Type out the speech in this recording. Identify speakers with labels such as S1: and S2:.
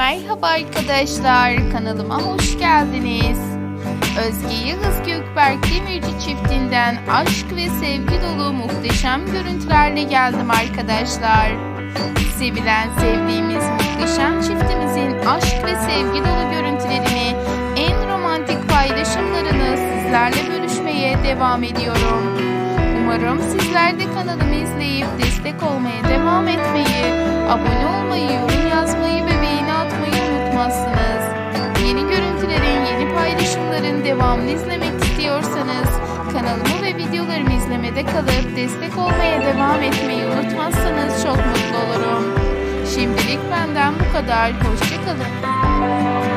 S1: Merhaba arkadaşlar, kanalıma hoş geldiniz. Özge Yıldız Gökberk Demirci çiftinden aşk ve sevgi dolu muhteşem görüntülerle geldim arkadaşlar. Sevilen, sevdiğimiz muhteşem çiftimizin aşk ve sevgi dolu görüntülerini, en romantik paylaşımlarını sizlerle bölüşmeye devam ediyorum. Umarım sizler de kanalımı izleyip destek olmaya devam etmeyi, abone olmayı, yorum atmayı unutmazsınız. Yeni görüntülerin, yeni paylaşımların devamını izlemek istiyorsanız kanalımı ve videolarımı izlemede kalıp destek olmaya devam etmeyi unutmazsanız çok mutlu olurum. Şimdilik benden bu kadar. Hoşçakalın.